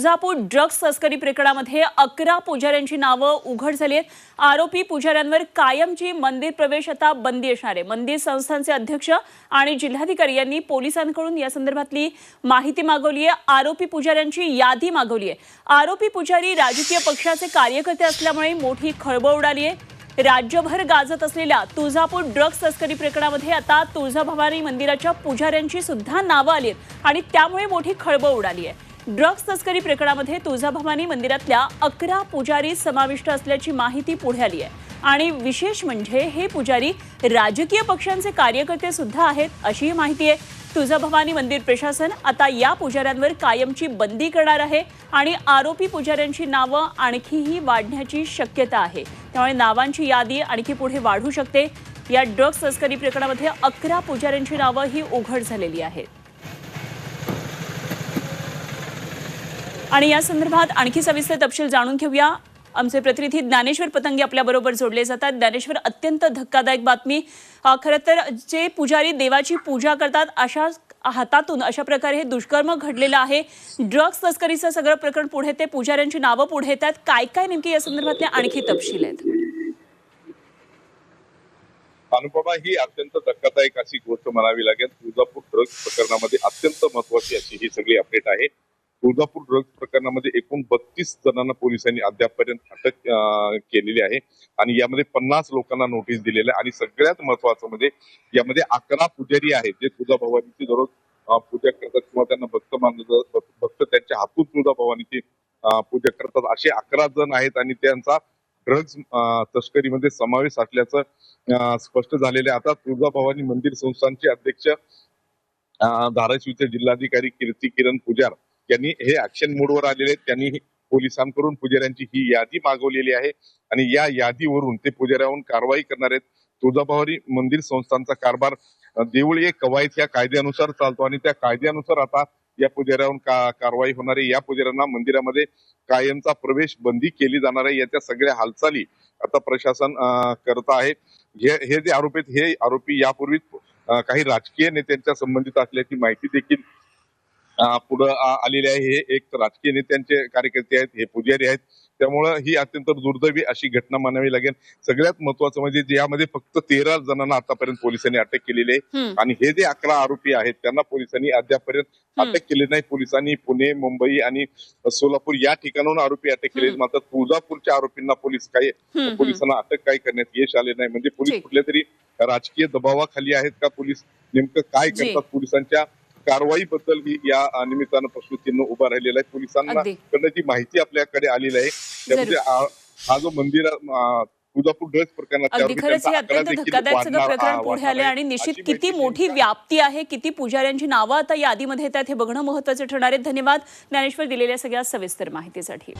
Tuljapur drugs तस्करी प्रकरणामध्ये अकरा पुजाऱ्यांची नावं उघड झाली आहेत. आरोपी पुजाऱ्यांवर कायमची मंदिर प्रवेश आता बंदी असणार आहे. मंदिर संस्थांचे अध्यक्ष आणि जिल्हाधिकारी यांनी पोलिसांकडून या संदर्भातली माहिती मागवली आहे. आरोपी पुजाऱ्यांची यादी मागवली आहे. आरोपी पुजारी राजकीय पक्षाचे कार्यकर्ते असल्यामुळे मोठी खळबळ उडाली आहे. राज्यभर गाजत असलेल्या तुळजापूर ड्रग्ज तस्करी प्रकरणामध्ये आता तुळजाभवानी मंदिराच्या पुजाऱ्यांची सुद्धा नावं आली आहेत आणि त्यामुळे मोठी खळबळ उडाली आहे. ड्रग्ज तस्करी प्रकरणामध्ये तुळजाभवानी मंदिरातल्या अकरा पुजारी समाविष्ट असल्याची माहिती पुढे आली आहे. आणि विशेष म्हणजे हे पुजारी राजकीय पक्षांचे कार्यकर्ते सुद्धा आहेत अशीही माहिती आहे. तुळजाभवानी मंदिर प्रशासन आता या पुजाऱ्यांवर कायमची बंदी करणार आहे आणि आरोपी पुजाऱ्यांची नावं आणखीही वाढण्याची शक्यता आहे. त्यामुळे नावांची यादी आणखी पुढे वाढू शकते. या ड्रग्ज तस्करी प्रकरणामध्ये अकरा पुजाऱ्यांची नावं ही उघड झालेली आहेत. आणि या संदर्भात आणखी सविस्तर तपशील जाणून घेऊया. आमचे प्रतिनिधी ज्ञानेश्वर पतंगे आपल्याबरोबर जोडले जातात. ज्ञानेश्वर अत्यंत धक्कादायक बातमी. खरं तर जे पुजारी देवाची पूजा करतात अशा हातातून अशा प्रकारे हे दुष्कर्म घडलेलं आहे. ड्रग्ज तस्करीचं सगळं प्रकरण पुढे ते पुजाऱ्यांची नावं पुढे येतात. काय काय नेमकी या संदर्भातले आणखी तपशील आहेत? अनुपमा ही अत्यंत धक्कादायक अशी गोष्ट म्हणावी लागेल. तुळजापूर ड्रग्ज प्रकरणामध्ये अत्यंत महत्वाची अशी ही सगळी अपडेट आहे. तुळजापूर ड्रग्ज प्रकरणामध्ये एकूण बत्तीस जणांना पोलिसांनी अद्यापपर्यंत अटक केलेली आहे. आणि यामध्ये पन्नास लोकांना नोटीस दिलेल्या आहे. आणि सगळ्यात महत्वाचं म्हणजे यामध्ये अकरा पुजारी आहेत जे तुळजाभवानीची दररोज पूजा करतात किंवा त्यांना भक्त मानलं भक्त त्यांच्या हातून तुळजा भवानीची पूजा करतात. असे अकरा जण आहेत आणि त्यांचा ड्रग्ज तस्करीमध्ये समावेश असल्याचं स्पष्ट झालेले आहे. आता तुळजाभवानी मंदिर संस्थानचे अध्यक्ष धाराशिवचे जिल्हाधिकारी कीर्ती किरण पुजार यांनी हे ऍक्शन मोडवर आलेले आहेत. त्यांनी पोलिसांकडून पुजाऱ्यांची ही यादी मागवलेली आहे. आणि या यादीवरून ते पुजाऱ्यावरून कारवाई करणार आहेत. तुळजाभवानी मंदिर संस्थांचा कारभार देऊळ एक कवायत या कायद्यानुसार चालतो. आणि त्या कायद्यानुसार आता या पुजाऱ्यावरून का कारवाई होणार आहे. या पुजाऱ्यांना मंदिरामध्ये कायमचा प्रवेश बंदी केली जाणार आहे. याच्या सगळ्या हालचाली आता प्रशासन करत आहे. हे हे जे आरोपी आहेत हे आरोपी यापूर्वीच काही राजकीय नेत्यांच्या संबंधित असल्याची माहिती देखील पुढं आलेली आहे हे एक राजकीय नेत्यांचे कार्यकर्ते आहेत हे पुजारी आहेत त्यामुळं ही अत्यंत दुर्दैवी अशी घटना मानावी लागेल सगळ्यात महत्वाचं म्हणजे यामध्ये फक्त तेरा जणांना आतापर्यंत पोलिसांनी अटक केलेली आहे. आणि हे जे अकरा आरोपी आहेत त्यांना पोलिसांनी अद्यापर्यंत. अटक केली नाही पोलिसांनी पुणे मुंबई आणि सोलापूर या ठिकाणाहून आरोपी अटक केले. मात्र तुळजापूरच्या आरोपींना पोलीस काही. पोलिसांना अटक काही करण्यात यश आले नाही म्हणजे पोलीस. कुठल्या तरी राजकीय दबावाखाली आहेत का पोलीस नेमकं काय. करतात पोलिसांच्या कारवाईबद्दल ही या अ, निमित्तानं प्रश्नचिन्ह उभा राहिलेला आहे. पोलिसांना. कडनं जी माहिती आपल्याकडे आलेली आहे. त्यामध्ये हा जो मंदिर आणि निश्चित किती मोठी व्याप्ती आहे किती पुजाऱ्यांची नावं आता यादीमध्ये येतात हे बघणं महत्वाचं ठरणार आहे. धन्यवाद. ज्ञानेश्वर दिलेल्या सगळ्या सविस्तर माहितीसाठी.